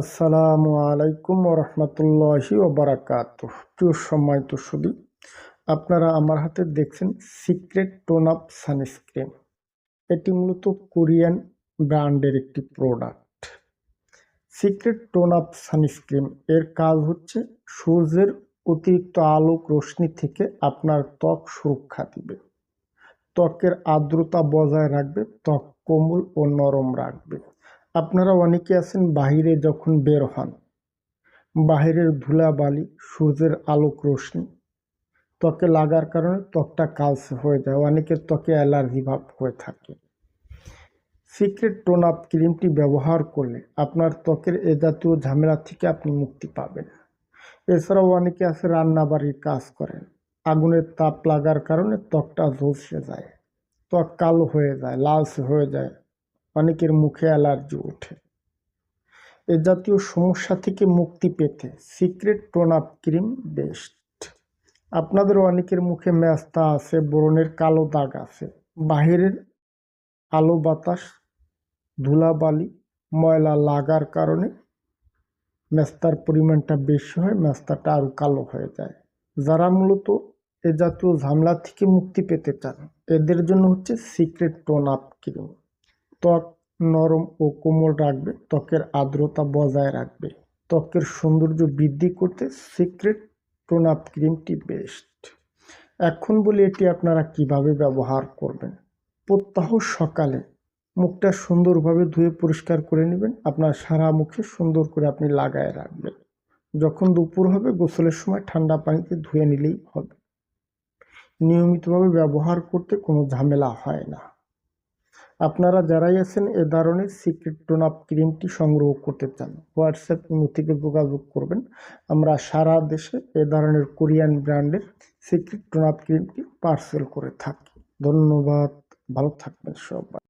আসসালামু আলাইকুম রহমতুল্লাহি ওবরাকাত প্রিয় সম্মানিত সুদী আপনারা আমার হাতে দেখছেন সিক্রেট টোন আপ সানস্ক্রিন। এটি মূলত কোরিয়ান ব্র্যান্ডের একটি product. Secret tone up sunscreen, এর কাজ হচ্ছে সূর্যের অতিরিক্ত আলোক রশ্মি থেকে আপনার ত্বক সুরক্ষা দিবে। ত্বকের আর্দ্রতা বজায় রাখবে, ত্বক কোমল ও নরম রাখবে। আপনারা অনেকে আছেন বাহিরে যখন বের হন, বাহিরের ধুলাবালি, সূর্যের আলোক রশ্মি ত্বকে লাগার কারণে ত্বকটা কালসে হয়ে যায় অনেকের ত্বকে অ্যালার্জি ভাব হয়ে থাকে। সিক্রেট টোন আপ ক্রিমটি ব্যবহার করলে আপনার ত্বকের এ জাতীয় ঝামেলা থেকে আপনি মুক্তি পাবেন। এছাড়াও অনেকে আছে রান্নাবাড়ির কাজ করেন, আগুনের তাপ লাগার কারণে ত্বকটা ঝলসে যায়, ত্বক কালো হয়ে যায় লালচে হয়ে যায় অনেকের মুখে অ্যালার্জি ওঠে। এ জাতীয় সমস্যা থেকে মুক্তি পেতে secret tone up cream best. আপনাদের অনেকের মুখে ম্যাস্তা আছে, ব্রণের কালো দাগ আছে, বাহিরের আলো বাতাস, ধুলাবালি, ময়লা লাগার কারণে মেস্তার পরিমাণটা বেশি হয়, মেস্তাটা আরও কালো হয়ে যায়। যারা মূলত এ জাতীয় ঝামেলা থেকে মুক্তি পেতে চান, এদের জন্য হচ্ছে সিক্রেট টোন আপ ক্রিম। ত্বক নরম ও কোমল রাখবে, ত্বকের আর্দ্রতা বজায় রাখবে, ত্বকের সৌন্দর্য বৃদ্ধি করতে সিক্রেট টোন আপ ক্রিমটি বেস্ট। এখন বলি এটি আপনারা কীভাবে ব্যবহার করবেন। প্রত্যাহ সকালে মুখটা সুন্দরভাবে ধুয়ে পরিষ্কার করে নেবেন, আপনার সারা মুখে সুন্দর করে আপনি লাগায় রাখবেন। যখন দুপুর হবে, গোসলের সময় ঠান্ডা পানিতে ধুয়ে নিলেই হবে। নিয়মিতভাবে ব্যবহার করতে কোনো ঝামেলা হয় না। আপনারা যারাই আছেন, এ ধরনের সিক্রেট টোন আপ ক্রিমটি সংগ্রহ করতে চান হোয়াটসঅ্যাপ ইমো থেকে যোগাযোগ করবেন। আমরা সারা দেশে এ ধরনের কোরিয়ান ব্র্যান্ডের সিক্রেট টোন আপ ক্রিমটি পার্সেল করে থাকি। ধন্যবাদ, ভালো থাকবেন সবাই।